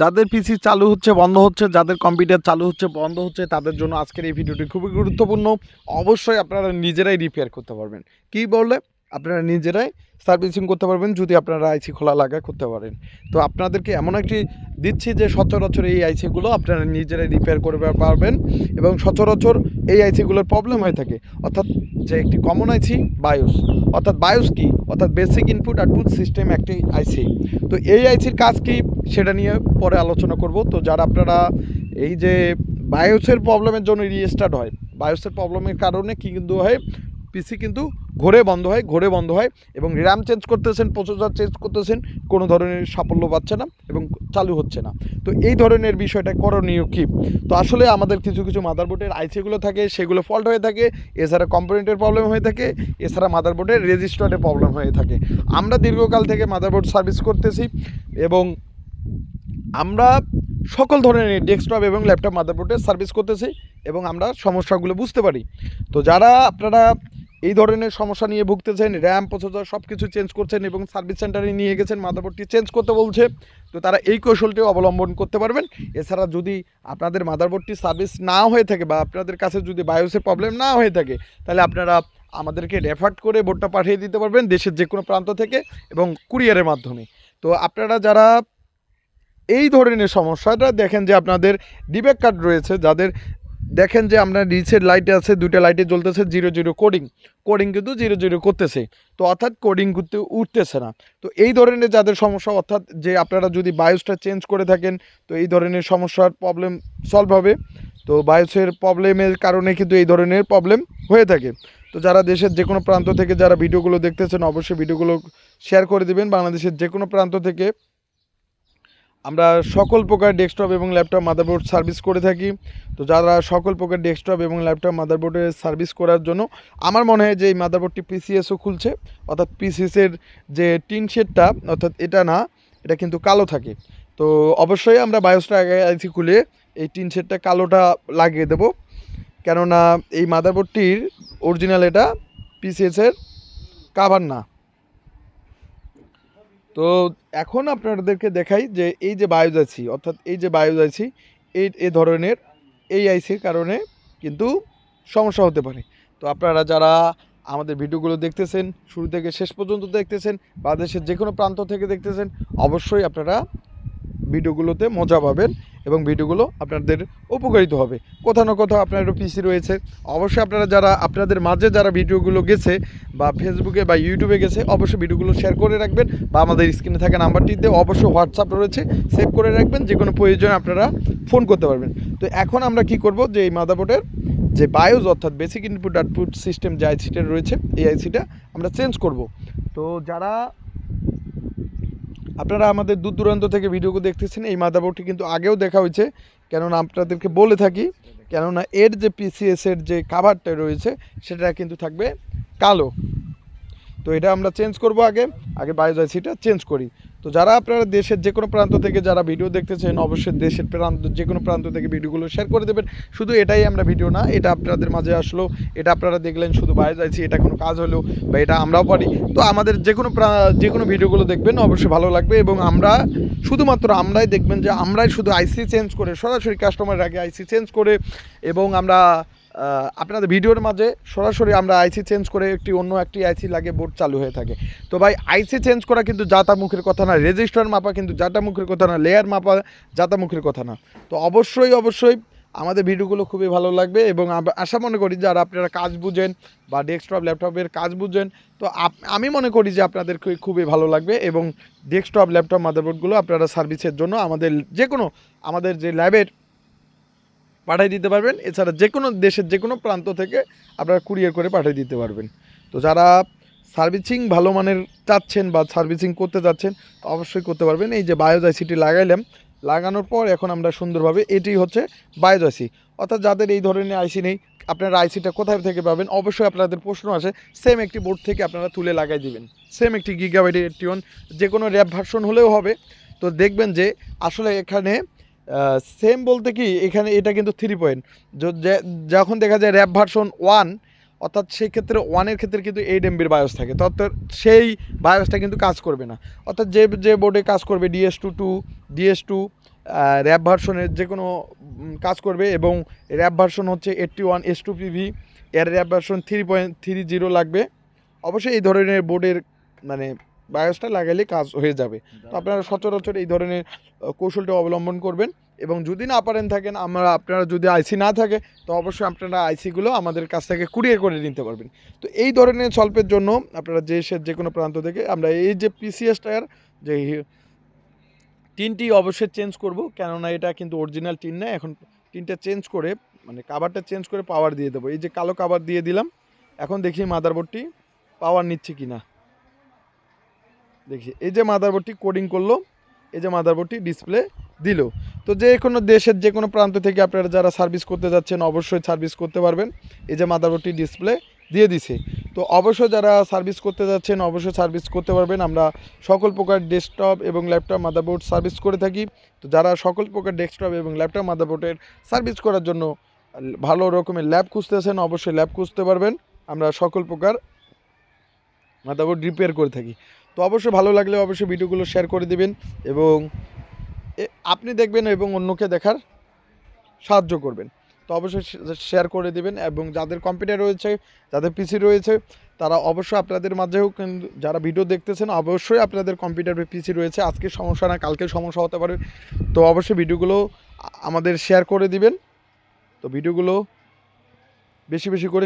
যাদের পিসি চালু হচ্ছে, বন্ধ হচ্ছে, যাদের কম্পিউটার চালু হচ্ছে, বন্ধ হচ্ছে, তাদের জন্য আজকের এই ভিডিওটি খুবই গুরুত্বপূর্ণ। অবশ্যই আপনারা নিজেরাই রিপেয়ার করতে পারবেন। কি বললে? আপনারা নিজেরাই সার্ভিসিং করতে পারবেন, যদি আপনারা আইসি খোলা লাগা করতে পারেন। তো আপনাদেরকে এমন একটি দিচ্ছি যে, সচরাচর এই আইসিগুলো আপনারা নিজেরাই রিপেয়ার করে পারবেন এবং সচরাচর এই আইসিগুলোর প্রবলেম হয়ে থাকে। অর্থাৎ যে একটি কমন আইসি বায়োস অর্থাৎ বায়োস কি? অর্থাৎ বেসিক ইনপুট আউটপুট সিস্টেম একটি আইসি তো এই আইসির কাজ কি? সেটা নিয়ে পরে আলোচনা করব। তো যারা আপনারা এই যে বায়োসের প্রবলেমের জন্য রিস্টার্ট হয় বায়োসের প্রবলেমের কারণে কি কিন্তু হয়? পিসি কিন্তু ঘোরে বন্ধ হয়, ঘোরে বন্ধ হয় এবং র্যাম চেঞ্জ করতেছেন প্রসেসর চেঞ্জ করতেছেন, কোনো ধরনের সাফল্য পাচ্ছে না এবং চালু হচ্ছে না। তো এই ধরনের বিষয়টা করণীয় কী? তো আসলে আমাদের কিছু কিছু মাদারবোর্ডের আইসিগুলো থাকে, সেগুলো ফল্ট হয়ে থাকে, এছাড়া কম্পোনেন্টের প্রবলেম হয়ে থাকে, এছাড়া মাদারবোর্ডের রেজিস্টারের প্রবলেম হয়ে থাকে। আমরা দীর্ঘকাল থেকে মাদারবোর্ড সার্ভিস করতেছি এবং আমরা সকল ধরনের ডেস্কটপ এবং ল্যাপটপ মাদারবোর্ডের সার্ভিস করতেছি এবং আমরা সমস্যাগুলো বুঝতে পারি। তো যারা, আপনারা এই ধরনের সমস্যা নিয়ে ভুগতেছেন, র্যাম, প্রসেসর সব কিছু চেঞ্জ করছেন এবং সার্ভিস সেন্টারে নিয়ে গেছেন, মাদারবোর্ডটি চেঞ্জ করতে বলছে। তো তারা এই কৌশলটি অবলম্বন করতে পারবেন। এছাড়া যদি আপনাদের মাদারবোর্ডটি সার্ভিস না হয়ে থাকে বা আপনাদের কাছে যদি বায়োসের প্রবলেম না হয়ে থাকে, তাহলে আপনারা আমাদেরকে রেফার করে বোর্ডটা পাঠিয়ে দিতে পারবেন দেশের যে কোনো প্রান্ত থেকে এবং কুরিয়ারের মাধ্যমে। তো আপনারা যারা এই ধরনের সমস্যাটা দেখেন যে আপনাদের ডিবেক কার্ড রয়েছে, যাদের দেখেন যে আমরা নিচের লাইটে আছে, দুইটা লাইটে জ্বলতেছে জিরো জিরো কোডিং কোডিং কিন্তু জিরো জিরো করতেছে। তো অর্থাৎ কোডিং করতে উঠতেছে না। তো এই ধরনের যাদের সমস্যা, অর্থাৎ যে আপনারা যদি বায়োসটা চেঞ্জ করে থাকেন, তো এই ধরনের সমস্যার প্রবলেম সলভ হবে। তো বায়োসের প্রবলেমের কারণে কিন্তু এই ধরনের প্রবলেম হয়ে থাকে। তো যারা দেশের যে কোনো প্রান্ত থেকে যারা ভিডিওগুলো দেখতেছেন, অবশ্যই ভিডিওগুলো শেয়ার করে দিবেন। বাংলাদেশের যে কোনো প্রান্ত থেকে আমরা সকল প্রকার ডেস্কটপ এবং ল্যাপটপ, মাদারবোর্ড সার্ভিস করে থাকি। তো যারা সকল প্রকার ডেস্কটপ এবং ল্যাপটপ, মাদারবোর্ডে সার্ভিস করার জন্য, আমার মনে হয় যে এই মাদারবোর্ডটি পিসিএসও খুলছে। অর্থাৎ পিসিএসের যে টিন শেডটা, অর্থাৎ এটা না, এটা কিন্তু কালো থাকে। তো অবশ্যই আমরা বায়োসটা আইসি খুলে এই টিন শেডটা কালোটা লাগিয়ে দেবো। কেননা এই মাদারবোর্ডটির অরিজিনাল এটা পিসিএসের কাভার না। তো এখন আপনাদেরকে দেখাই যে এই যে বায়োজাইসি, অর্থাৎ এই যে বায়োজাইসি, এই, এ ধরনের এই আইসির কারণে কিন্তু সমস্যা হতে পারে। তো আপনারা যারা আমাদের ভিডিওগুলো দেখতেছেন, শুরু থেকে শেষ পর্যন্ত দেখতেছেন বাংলাদেশের যে কোনো প্রান্ত থেকে দেখতেছেন, অবশ্যই আপনারা ভিডিওগুলোতে মজা পাবেন এবং ভিডিওগুলো আপনাদের উপকারিত হবে। কোথাও না কোথাও আপনারও পিসি রয়েছে। অবশ্যই আপনারা যারা, আপনাদের মাঝে যারা ভিডিওগুলো গেছে বা ফেসবুকে বা ইউটিউবে গেছে, অবশ্যই ভিডিওগুলো শেয়ার করে রাখবেন বা আমাদের স্ক্রিনে থাকা নাম্বারটিতে অবশ্যই হোয়াটসঅ্যাপ রয়েছে সেভ করে রাখবেন। যে কোনো প্রয়োজনে আপনারা ফোন করতে পারবেন। তো এখন আমরা কি করব? যে এই মাদাবোর্ডের যে বায়োজ অর্থাৎ বেসিক ইনপুট আউটপুট সিস্টেম যে আইসিটা রয়েছে, এই আইসিটা আমরা চেঞ্জ করব। তো যারা আপনারা আমাদের দূর দূরান্ত থেকে ভিডিওগুলো দেখতেছেন, এই মাদারবোর্ডটি কিন্তু আগেও দেখা হয়েছে। কেননা আপনাদেরকে বলে থাকি, কেননা এর যে পিসিএসের যে কাভারটা রয়েছে, সেটা কিন্তু থাকবে কালো। তো এটা আমরা চেঞ্জ করব আগে। আগে বায়োজাইসিটা চেঞ্জ করি। তো যারা আপনারা দেশের যে কোনো প্রান্ত থেকে যারা ভিডিও দেখতেছেন, অবশ্যই দেশের প্রান্ত, যে কোনো প্রান্ত থেকে ভিডিওগুলো শেয়ার করে দেবেন। শুধু এটাই আমরা ভিডিও না, এটা আপনাদের মাঝে আসলো। এটা আপনারা দেখলেন, শুধু বায়োজাইসি এটা কোনো কাজ হলো বা এটা আমরাও পারি। তো আমাদের যে কোনো যে কোনো ভিডিওগুলো দেখবেন, অবশ্যই ভালো লাগবে এবং আমরা শুধুমাত্র আমরাই দেখবেন যে আমরাই শুধু আইসি চেঞ্জ করে, সরাসরি কাস্টমারের আগে আইসি চেঞ্জ করে এবং আমরা আপনাদের ভিডিওর মাঝে সরাসরি আমরা আইসি চেঞ্জ করে একটি অন্য একটি আইসি লাগে বোর্ড চালু হয়ে থাকে। তো ভাই আইসি চেঞ্জ করা কিন্তু যাতা মুখের কথা না রেজিস্টার মাপা কিন্তু যাতা মুখের কথা না লেয়ার মাপা যাতা মুখের কথা না। তো অবশ্যই অবশ্যই আমাদের ভিডিওগুলো খুবই ভালো লাগবে এবং আশা মনে করি যারা আপনারা কাজ বুঝেন বা ডেস্কটপ ল্যাপটপের কাজ বুঝেন, তো আমি মনে করি যে আপনাদের খুবই- ভালো লাগবে এবং ডেস্কটপ ল্যাপটপ মাদারবোর্ডগুলো আপনারা সার্ভিসের জন্য আমাদের যে কোনো, আমাদের যে ল্যাবের পাঠিয়ে দিতে পারবেন। এছাড়া যে কোনো দেশের যে কোনো প্রান্ত থেকে আপনারা কুরিয়ার করে পাঠিয়ে দিতে পারবেন। তো যারা সার্ভিসিং ভালো মানের চাচ্ছেন বা সার্ভিসিং করতে চাচ্ছেন অবশ্যই করতে পারবেন। এই যে বায়োজাইসিটি লাগাইলাম, লাগানোর পর এখন আমরা সুন্দরভাবে এটি হচ্ছে বায়োজাইসি অর্থাৎ যাদের এই ধরনের আইসি নেই, আপনারা আইসিটা কোথায় থেকে পাবেন? অবশ্যই আপনাদের প্রশ্ন আসে। সেম একটি বোর্ড থেকে আপনারা তুলে লাগাই দিবেন। সেম একটি গিগাবাইট এইটটি ওয়ান যে কোনো র্যাপ ভার্সন হলেও হবে। তো দেখবেন যে আসলে এখানে সেম বলতে কি, এখানে এটা কিন্তু থ্রি পয়েন্ট যখন দেখা যায় র্যাপ ভার্সন ওয়ান অর্থাৎ সেই ক্ষেত্রে ওয়ানের ক্ষেত্রে কিন্তু এইট এমবির বায়োস থাকে। তো অর্থাৎ সেই বায়োসটা কিন্তু কাজ করবে না। অর্থাৎ যে যে বোর্ডে কাজ করবে DS two two DS two RAB ভার্সনের যে কোনো কাজ করবে এবং র্যাব ভার্সন হচ্ছে eighty one S two PV এর RAB version three point three zero লাগবে। অবশ্যই এই ধরনের বোর্ডের মানে বায়োসটা লাগালে কাজ হয়ে যাবে। তো আপনারা সচরাচর এই ধরনের কৌশলটা অবলম্বন করবেন এবং যদি না পারেন থাকেন আমরা আপনারা যদি আইসি না থাকে তো অবশ্যই আপনারা আইসিগুলো আমাদের কাছ থেকে কুরিয়ার করে নিতে পারবেন। তো এই ধরনের স্বল্পের জন্য আপনারা যে সে যে কোনো প্রান্ত থেকে আমরা এই যে পিসিএস টায়ার যে টিনটি অবশ্যই চেঞ্জ করব কেননা এটা কিন্তু অরিজিনাল টিন না এখন টিনটা চেঞ্জ করে মানে কাভারটা চেঞ্জ করে পাওয়ার দিয়ে দেবো। এই যে কালো কাভার দিয়ে দিলাম এখন দেখি মাদারবোর্ডটি পাওয়ার নিচ্ছে কি না দেখি, এই যে মাদারবোর্ডটি কোডিং করল, এই যে মাদারবোর্ডটি ডিসপ্লে দিল। তো যে কোনো দেশের যে কোনো প্রান্ত থেকে আপনারা যারা সার্ভিস করতে যাচ্ছেন, অবশ্যই সার্ভিস করতে পারবেন। এই যে মাদারবোর্ডটি ডিসপ্লে দিয়ে দিছে। তো অবশ্যই যারা সার্ভিস করতে যাচ্ছেন, অবশ্যই সার্ভিস করতে পারবেন। আমরা সকল প্রকার ডেস্কটপ এবং ল্যাপটপ মাদারবোর্ড সার্ভিস করে থাকি। তো যারা সকল প্রকার ডেস্কটপ এবং ল্যাপটপ মাদারবোর্ডের সার্ভিস করার জন্য ভালো রকমের ল্যাব খুঁজতেছেন, অবশ্যই ল্যাব খুঁজতে পারবেন। আমরা সকল প্রকার মাদারবোর্ড রিপেয়ার করে থাকি। তো অবশ্যই ভালো লাগলে অবশ্যই ভিডিওগুলো শেয়ার করে দিবেন এবং আপনি দেখবেন এবং অন্যকে দেখার সাহায্য করবেন। তো অবশ্যই শেয়ার করে দেবেন এবং যাদের কম্পিউটার রয়েছে, যাদের পিসি রয়েছে, তারা অবশ্যই আপনাদের মাঝেও যারা ভিডিও দেখতেছেন, অবশ্যই আপনাদের কম্পিউটার পিসি রয়েছে। আজকে সমস্যা না, কালকে সমস্যা হতে পারে। তো অবশ্যই ভিডিওগুলো আমাদের শেয়ার করে দিবেন। তো ভিডিওগুলো বেশি বেশি করে